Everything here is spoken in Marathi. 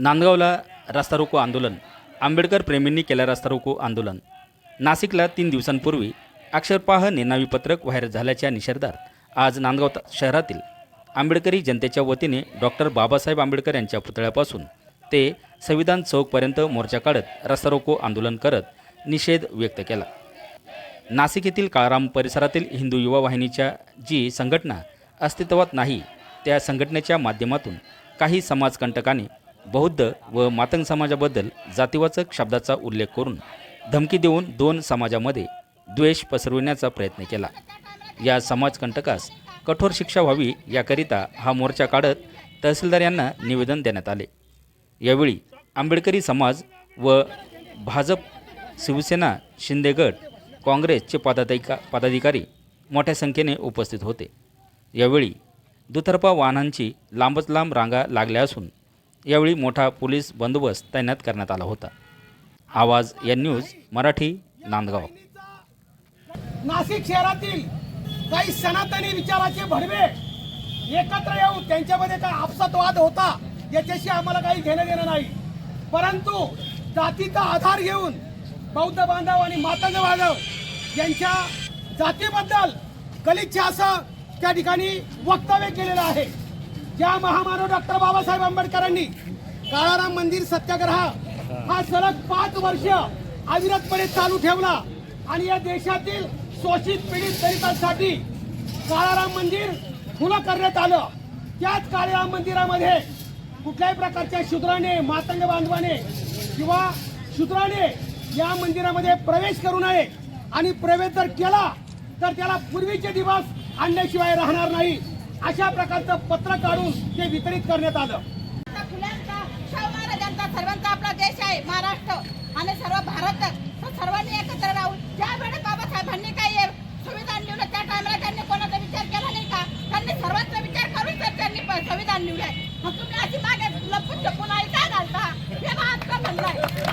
नांदगावला रास्ता रोको आंदोलन. आंबेडकर प्रेमींनी केलं रास्ता रोको आंदोलन. नाशिकला तीन दिवसांपूर्वी अक्षरपाह नेनावी पत्रक व्हायरल झाल्याच्या निषेधार्थ आज नांदगाव शहरातील आंबेडकरी जनतेच्या वतीने डॉक्टर बाबासाहेब आंबेडकर यांच्या पुतळ्यापासून ते संविधान चौकपर्यंत मोर्चा काढत रस्ता रोको आंदोलन करत निषेध व्यक्त केला. नाशिक येथील काळाराम परिसरातील हिंदू युवा वाहिनीच्या जी संघटना अस्तित्वात नाही त्या संघटनेच्या माध्यमातून काही समाजकंटकांनी बौद्ध व मातंग समाजाबद्दल जातीवाचक शब्दाचा उल्लेख करून धमकी देऊन दोन समाजामध्ये द्वेष पसरविण्याचा प्रयत्न केला. या समाजकंटकास कठोर शिक्षा व्हावी याकरिता हा मोर्चा काढत तहसीलदार यांना निवेदन देण्यात आले. यावेळी आंबेडकरी समाज व भाजप शिवसेना शिंदे गट काँग्रेसचे पदाधिका पदाधिकारी मोठ्या संख्येने उपस्थित होते. यावेळी दुतर्फा वाहनांची लांबच लांब रांगा लागल्या असून यावेळी मोठा पोलीस बंदोबस्त तैनात करण्यात आला होता. आवाज या न्यूज मराठी नांदगाव. नाशिक शहरातील काही सनातनी विचाराचे भडवे एकत्र येऊन त्यांच्यामध्ये काय आपसातवाद होता याच्याशी आम्हाला काही घेणं देणं नाही. परंतु जातीचा आधार घेऊन बौद्ध बांधव आणि मातंग बांधव यांच्या जातीबद्दल गलिच्छ असं त्या ठिकाणी वक्तव्य केलेलं आहे. ज्या महामानव डॉक्टर बाबासाहेब आंबेडकरांनी काळाराम मंदिर सत्याग्रह हा सलग पाच वर्ष अविरतपणे चालू ठेवला आणि या देशातील शोषित पीडित दलितांसाठी काळाराम मंदिर खुलं करण्यात आलं. त्याच काळाराम मंदिरामध्ये कुठल्याही प्रकारच्या शूद्राने मातंग बांधवाने किंवा शूद्राने या मंदिरामध्ये प्रवेश करू नये आणि प्रवेश जर केला तर त्याला पूर्वीचे दिवस आणल्याशिवाय राहणार नाही. अशा प्रकारचं पत्र काढून ते वितरित करण्यात आलं. सर्वांचा आपला देश आहे महाराष्ट्र. आणि सर्व भारत सर्वांनी एकत्र राहून ज्या वेळेस बाबासाहेबांनी काही सुविधा निवडलं त्या टायमाला त्यांनी कोणाचा विचार केला नाही का? त्यांनी सर्वांचा विचार करून तर त्यांनी संविधान निवडलंय मग तुम्ही अशी मागे लपून छपून काय घालता? हे महात्मा म्हणलाय